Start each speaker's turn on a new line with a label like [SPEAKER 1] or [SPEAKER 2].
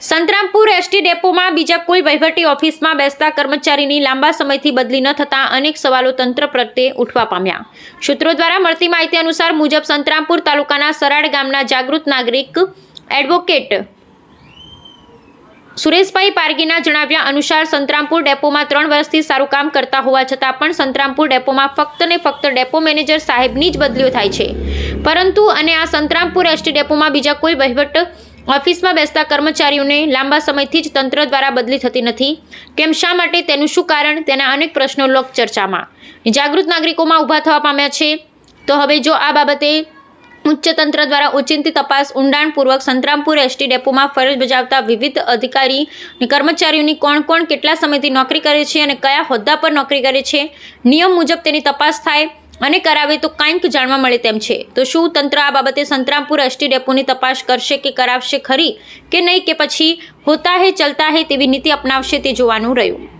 [SPEAKER 1] Santrampur ST ડેપોમાં બીજા કોઈ વહીવટી ઓફિસમાં બેસતા કર્મચારીની લાંબા સમયથી બદલી ન થતા અનેક સવાલો તંત્ર પ્રત્યે ઉઠવા પામ્યા. સૂત્રો દ્વારા મળતી માહિતી અનુસાર મુજબ સંતરામપુર તાલુકાના સરાડ ગામના જાગૃત નાગરિક એડવોકેટ સુરેશભાઈ પારગીના જણાવ્યા અનુસાર સંતરામપુર ડેપોમાં ત્રણ વર્ષથી સારું કામ કરતા હોવા છતાં પણ સંતરામપુર ડેપોમાં ફક્ત ને ફક્ત ડેપો મેનેજર સાહેબની જ બદલીઓ થાય છે. પરંતુ અને આ સંતરામપુર એસટી ડેપોમાં બીજા કોઈ વહીવટ ઓફિસમાં બેસતા કર્મચારીઓને લાંબા સમયથી જ તંત્ર દ્વારા બદલી થતી નથી. કેમ શા માટે, તેનું શું કારણ, તેના અનેક પ્રશ્નો લોક ચર્ચામાં. જાગૃત નાગરિકોમાં ઊભા થવા પામ્યા છે. તો હવે જો આ બાબતે ઉચ્ચ તંત્ર દ્વારા ઉચિંતી તપાસ, ઊંડાણપૂર્વક સંતરામપુર એસટી ડેપોમાં ફરજ બજાવતા વિવિધ અધિકારી અને કર્મચારીઓની કોણ કોણ કેટલા સમયથી નોકરી કરે છે અને કયા હોદ્દા પર નોકરી કરે છે, નિયમ મુજબ તેની તપાસ થાય. અને કરાવે તો કાંઈક જાણવા મળે તેમ છે. તો શું તંત્ર આ બાબતે સંતરામપુર એસટી ડેપોની તપાસ કરશે કે કરાવશે ખરી કે નહીં કે પછી હોતા હે ચલતા હે તેવી નીતિ અપનાવશે તે જોવાનું રહ્યું.